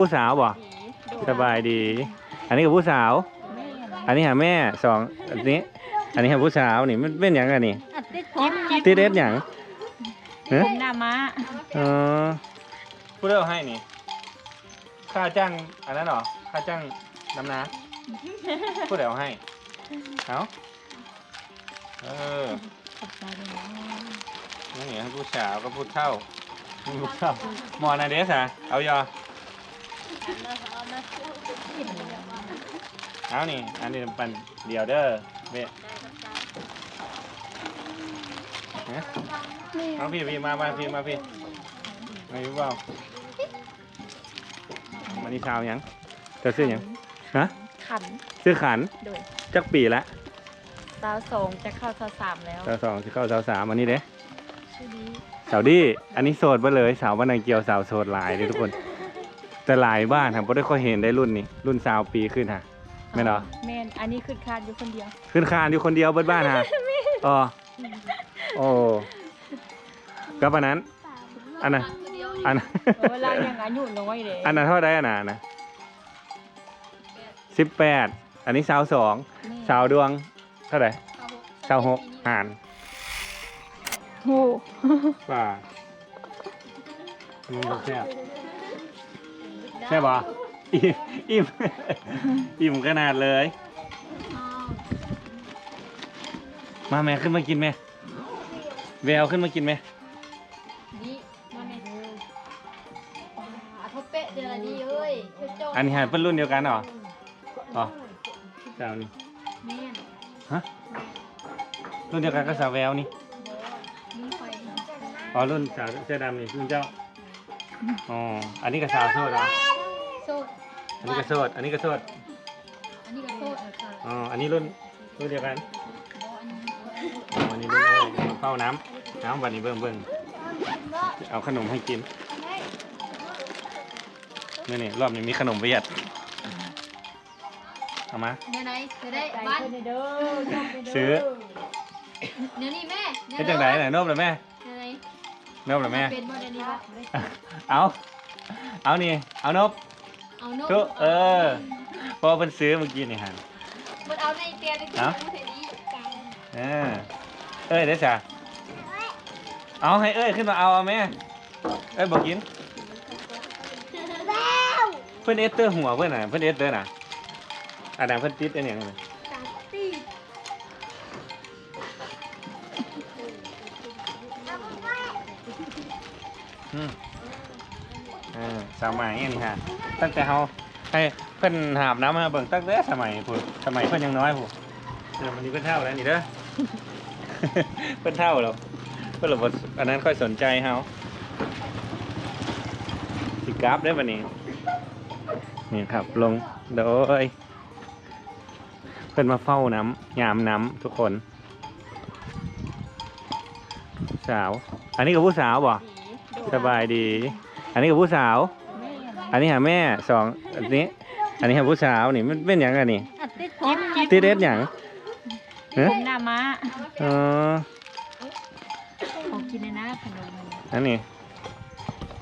ผู้สาวบ่สบายดี อันนี้กับผู้สาว อันนี้หาแม่สองอันนี้ อันนี้หาผู้สาวนี่มันเป็นอย่างกันนี่อัดติดจิ๊บจิ๊บตีเด็ดอย่างเนอะผมหน้าม้าเออผู้เล่าให้นี่ค่าจ้างอันนั้นเหรอค่าจ้างดำนาผู้เล่าให้เอาเออนี่ให้ผู้สาวก็ผู้เท่านี่ผู้เท่าหมอนาเดสอะเอายอ เอานี่ อันนี้ปันเดียวเด้อเบ้ฮะเอาพี่พี่มามาพี่มาพี่มาอยู่เปล่ามานี่ชาวยังจะซื้อยังฮะขันซื้อขันโดยจักปีละสาวสองจะเข้าสาวสามแล้วสาวสองสิเข้าสาวสามอันนี้เด้ชื่อดีสาวดี อันนี้โสดมาเลย สาวบ้านนางเกียวสาวโสดหลายเลยทุกคน แต่หลายบ้านครับบ่ได้ค่อยเห็นได้รุ่นนี้ รุ่นสาวปีขึ้นฮะแม่นเหรอแมนอันนี้คือคาดอยู่คนเดียวขึ้นคานอยู่คนเดียวเบิดบ้านฮะอ๋อโอ้กับอันนั้น อันนั้นอันนั้นเวลายังอายุน้อยเลยอันนั้นเท่าไดอันนั้นนะสิบแปดอันนี้สาวสองสาวดวงเท่าไหร่สาวหกหานโอ้ป่ามันบ่แซ่บ แซ่บบ่อิ่มอิ่มอิ่มขนาดเลย มาแม่ขึ้นมากินแม่แววขึ้นมากินแม่นี่มาแม่อาทบเป๊ะเดือนละนี้เอ้ยเจ้าโจ้อันนี้หาเป็นรุ่นเดียวกันเหรออ๋อสาวนี่แม่นฮะรุ่นเดียวกันก็สาวแววนี่นี่ไฟอ๋อรุ่นสาวเสื้อดำนี่รุ่นเจ้าอ๋ออันนี้ก็สาวโสดเหรอโซด อันนี้ก็โสดอันนี้ก็โสดอันนี้ก็โซดค่ะอ๋อ อันนี้รุ่นรุ่นเดียวกันบออันนี้อ๋ออันนี้รุ่นเอ้ยมาเฝ้าน้ำน้ำวันนี้เบิ่งเบิ่งเอาขนมให้กินนี่นี่รอบนี้มีขนมประหยัดเอามาเดี๋ยวไหนจะได้ใจบ้านเพิ่นเด้อชอบเพิ่นเด้ซื้อเดี๋ยวนี้แม่เป็นจังไหนไหนนบเลยแม่เดี๋ยวไหนนบเลยแม่เป็นบ่เดี๋ยวนี้วะเอาเอานี่เอานบ เอาโน้ทุเออเพอเพิ่นซื้อเมื่อกี้นี่ฮะมันเอาในเตียงในที่เอ้ามันเห็นดีเออเอ้ยเดี๋ยวจ้ะเอาให้เอ้ยขึ้นมาเอาเอาแม่เอ้ยบอกกินเพื่อนเอสเตอร์หัวเพื่อนน่ะเพื่อนเอสเตอร์น่ะอันนั้นเพื่อนติดอันอย่างนึงอืม เออสมัยนี่ฮะตั้งแต่เขาให้เพื่อนหาบน้ำมาเบิ่งตั้งแต่สมัยผู้สมัยเพื่อนยังน้อยผู้เดี๋ยววันนี้เพื่อนเท่าแล้วนี่เด้อ เพื่อนเท่าแล้วเพื่อนหลบอันนั้นค่อยสนใจเฮาสิกราฟได้อวันนี้นี่ครับลงโดยเพื่อนมาเฝ้าน้ำยามน้ำทุกคน สาว อันนี้กับผู้สาวบ่สบายดี อันนี้กับผู้สาว อันนี้หาแม่สองอันนี้ อันนี้หาผู้สาวนี่มันเป็นอย่างกันนี่อัดติดจิ๊บจิ๊บตีเด็ดอย่างเนอะผมหน้าม้าเออของกินในนะขนมอันนี้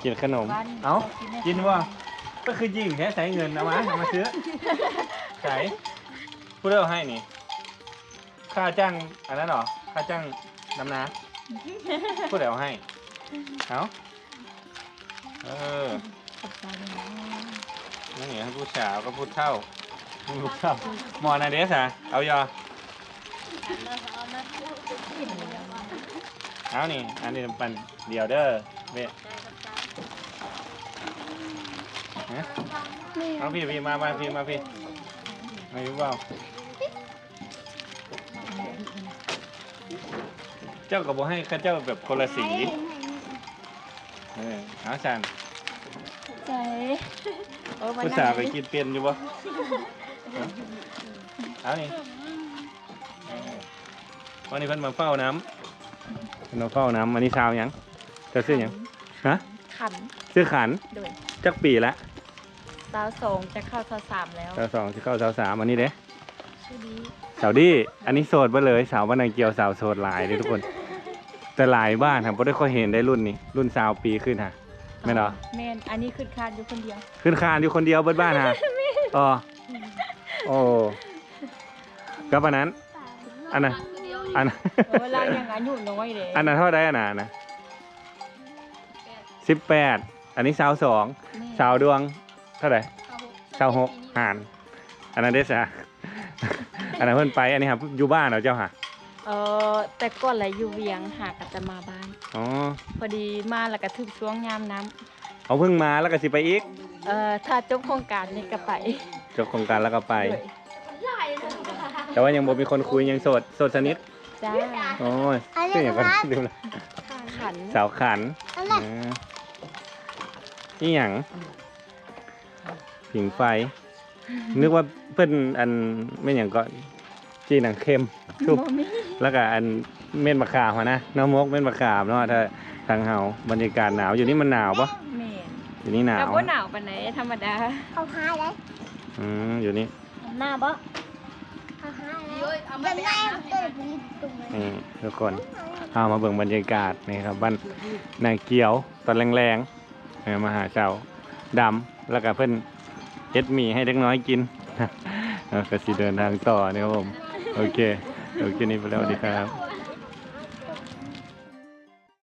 กินขนมบ้านเอ้าขงกินว่าก็คือยิงแค่ใส่เงินเอามาเอามาซื้อใส่ผู้เล่าให้นี่ ค่าจ้างอันนั้นเหรอค่าจ้างดำนาผู้เล่าให้ เอาเออขอบใจเลย นะนี่ไงให้ผู้สาวก็ผู้เท่านี่ผู้เท่าหมอนาเดสอะเอายอเอานี่ อันนี้ปันเดียวเด้อเบ้ฮะเอาพี่พี่มามาพี่มาพี่มาอยู่เปล่าเจ้ากับบอกให้ข้าเจ้าแบบคนละสี เออเอาสันใจ เออวันผู้นั้นสาวไปกินเป็นอยู่ปะเอานี่เออวันนี้เพิ่นมาเฝ้าน้ำเพิ่นมาเฝ้าน้ำอันนี้ชาวหยังเจะซื้อหยังฮะขันซื้อขันโดยจักปีละสาวสองจะเข้าสาวสามแล้ว สาวสองที่เข้าสาวสามอันนี้เด้ชื่อดีสาวดีอันนี้โสดมาเลยสาวบ้านนางเกียวสาวโสดหลายเลยทุกคน แต่หลายบ้านครับบ่ได้ค่อยเห็นได้รุ่นนี้ รุ่นสาวปีขึ้นฮะ แม่นเหรอ แม่นอันนี้ขึ้นคานอยู่คนเดียวขึ้นคานอยู่คนเดียวเบิดบ้านฮะอ๋อโอ้ก็ปานนั้น อันน่ะเดียวอันนั้นเวลายังอายุน้อยเลยอันนั้นเท่าไดอันนั้นนะสิบแปดอันนี้สาวสองแม่สาวดวงเท่าไหร่สาวหกหาน อันนั้นเดซ่าอันนั้นเพิ่นไปอันนี้ครับอยู่บ้านเหรอเจ้าค่ะ เออแต่ก่อนแหละอยู่เวียงหากจะมาบ้าน อ๋อ พอดีมาแล้วก็ถึงช่วงยามน้ำเอาเพิ่งมาแล้วก็สิไปอีกเอ่อถ้าจบโครงการนี่ก็ไปจบโครงการแล้วก็ไป ด้วยหลายเลยแต่ว่ายังบ่มีคนคุยยังโสดโสดสนิทจ้าโอ้ยชื่ออย่างก็ดูนะขันสาวขันอ่านี่หยังผิงไฟ นึกว่าเพิ่นอันไม่หยังก็จีหนังเข้มทุบบ่มี แล้วก็อันเม่นมะขามอะนะน้ำมกเม่นมะขามเนาะถ้าทางเฮาบรรยากาศหนาวอยู่นี่มันหนาวปะแม่นอยู่นี่หนาวก็บ่หนาวปานไหนธรรมดาเขาหาเลยอืมอยู่นี่หน้าบ่เขาหาเลเยอะยเอาเป็มานไปแม่อาบน้ำเกิดลิ้นตรงนั้นนี่ทุกคนเอามาเบิ่งบรรยากาศนี่ครับบ้านนางเกียวตอนแรงๆเออมาหาเจ้าดำแล้วก็เพิ่นเฮ็ดหมี่ให้เด็กน้อยกินเออก็สิเดินทางต่อนี่ครับผม โอเค โอเคนี่ไปแล้วดีครับ